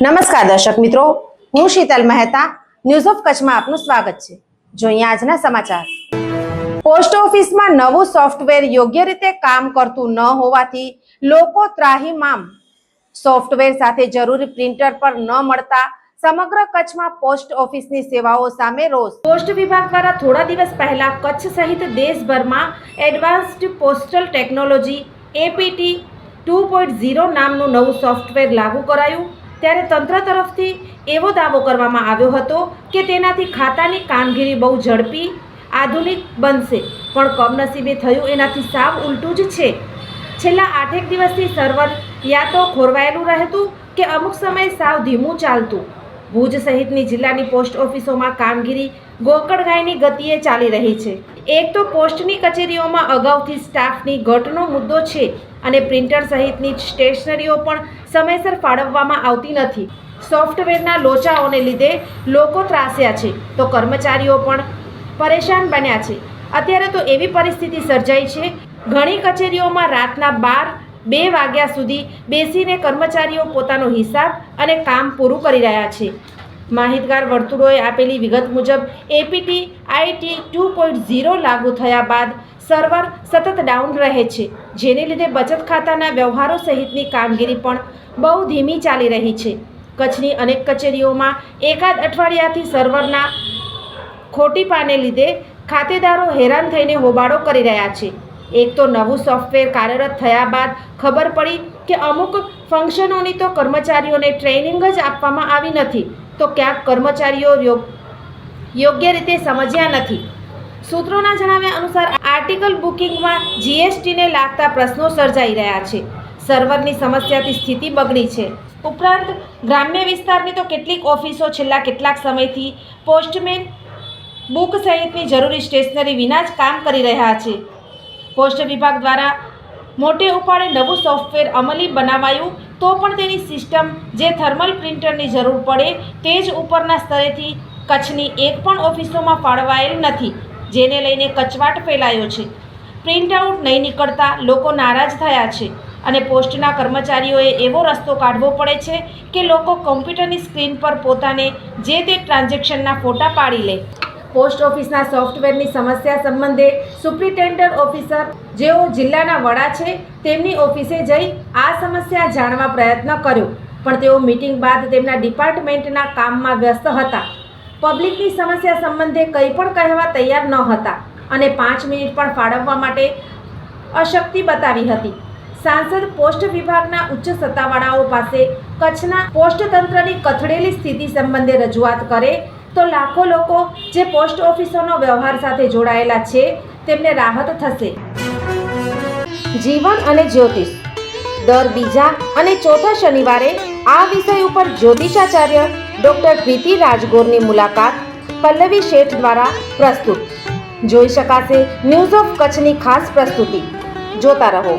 નમસ્કાર દર્શક મિત્રો, હું શીતલ મહેતા ન્યૂઝ ઓફ કચ્છમાં આપનું સ્વાગત છે. જોઈએ આજના સમાચાર. પોસ્ટ ઓફિસમાં નવું સોફ્ટવેર યોગ્ય રીતે કામ કરતું ન હોવાથી લોકો ત્રાહિમામ. સોફ્ટવેર સાથે જરૂરી પ્રિન્ટર પર ન મળતા સમગ્ર કચ્છમાં પોસ્ટ ઓફિસની સેવાઓ સામે રોષ. પોસ્ટ વિભાગ દ્વારા થોડા દિવસ પહેલા કચ્છ સહિત દેશભરમાં advanced postal technology, APT two point zero નામનું નવું સોફ્ટવેર લાગુ કરાયું. ત્યારે તંત્ર તરફથી એવો દાવો કરવામાં આવ્યો હતો કે તેનાથી ખાતાની કામગીરી બહુ ઝડપી, આધુનિક બનશે. પણ કમનસીબે થયું એનાથી સાવ ઉલટું જ છે. છેલ્લા આઠેક દિવસથી સર્વર યા તો ખોરવાયેલું રહેતું કે અમુક સમયે સાવ ધીમું ચાલતું. ભુજ સહિતની જિલ્લાની પોસ્ટ ઓફિસોમાં કામગીરી ગોકળગાયની ગતિએ ચાલી રહી છે. એક તો પોસ્ટની કચેરીઓમાં અગાઉથી સ્ટાફની ઘટનો મુદ્દો છે અને પ્રિન્ટર સહિતની સ્ટેશનરીઓ પણ સમયસર ફાળવવામાં આવતી નથી. સોફ્ટવેરના લોચાઓને લીધે લોકો ત્રાસ્યા છે. તો કર્મચારીઓ પણ પરેશાન બન્યા છે. અત્યારે તો એવી પરિસ્થિતિ સર્જાઈ છે. ઘણી કચેરીઓમાં રાતના બાર બે વાગ્યા સુધી બેસીને કર્મચારીઓ પોતાનો હિસાબ અને કામ પૂરું કરી રહ્યા છે. માહિતગાર વર્તુળોએ આપેલી વિગત મુજબ APT IT two point zero લાગુ થયા બાદ સર્વર સતત ડાઉન રહે છે, જેને લીધે બચત ખાતાના વ્યવહારો સહિતની કામગીરી પણ બહુ ધીમી ચાલી રહી છે. કચ્છની અનેક કચેરીઓમાં એકાદ અઠવાડિયાથી સર્વરના ખોટી પાને લીધે ખાતેદારો હેરાન થઈને હોબાળો કરી રહ્યા છે. એક તો નવું સોફ્ટવેર કાર્યરત થયા બાદ ખબર પડી કે અમુક ફંક્શનોની તો કર્મચારીઓને ટ્રેનિંગ જ આપવામાં આવી નથી. તો ક્યાંક કર્મચારીઓ યોગ્ય રીતે સમજ્યા નથી. સૂત્રોના જણાવ્યા અનુસાર આર્ટિકલ બુકિંગમાં જીએસટીને લાગતા પ્રશ્નો સર્જાઈ રહ્યા છે. સર્વરની સમસ્યાથી સ્થિતિ બગડી છે. ઉપરાંત ગ્રામ્ય વિસ્તારની તો કેટલીક ઓફિસો છેલ્લા કેટલાક સમયથી પોસ્ટમેન બુક સહિતની જરૂરી સ્ટેશનરી વિના જ કામ કરી રહ્યા છે. પોસ્ટ વિભાગ દ્વારા મોટે ઉપાડે નવું સોફ્ટવેર અમલી બનાવાયું, તો પણ તેની સિસ્ટમ જે થર્મલ પ્રિન્ટરની જરૂર પડે તે જ ઉપરના સ્તરેથી કચ્છની એક પણ ઓફિસોમાં ફાળવાયેલ નથી, જેને લઈને કચવાટ ફેલાયો છે. પ્રિન્ટ આઉટ નહીં નીકળતા લોકો નારાજ થયા છે અને પોસ્ટના કર્મચારીઓએ એવો રસ્તો કાઢવો પડે છે કે લોકો કોમ્પ્યુટરની સ્ક્રીન પર પોતાને જે તે ટ્રાન્ઝેક્શનના ફોટા પાડી લે. પોસ્ટ ઓફિસના સોફ્ટવેરની સમસ્યા સંબંધે સુપ્રિન્ટેન્ડન્ટ ઓફિસર, જેઓ જિલ્લાના વડા છે, તેમની ઓફિસે જઈ આ સમસ્યા જાણવા પ્રયત્ન કર્યો. પણ તેઓ મિટિંગ બાદ તેમના ડિપાર્ટમેન્ટના કામમાં વ્યસ્ત હતા. પબ્લિકની સમસ્યા સંબંધે કંઈ પણ કહેવા તૈયાર ન હતા અને પાંચ મિનિટ પણ ફાળવવા માટે અશક્તિ બતાવી હતી. સાંસદ પોસ્ટ વિભાગના ઉચ્ચ સત્તાવાળાઓ પાસે કચ્છના પોસ્ટ તંત્રની કથળેલી સ્થિતિ સંબંધે રજૂઆત કરે તો લાખો લોકો જે પોસ્ટ ઓફિસોનો વ્યવહાર સાથે જોડાયેલા છે, તેમને રાહત થશે. જીવન અને જ્યોતિષ. દર બીજા અને ચોથા શનિવારે આ વિષય ઉપર જ્યોતિષાચાર્ય ડોક્ટર પ્રીતિ રાજગોરની મુલાકાત પલ્લવી શેઠ દ્વારા પ્રસ્તુત. જોઈ શકાશે ન્યૂઝ ઓફ કચ્છની ખાસ પ્રસ્તુતિ. જોતા રહો.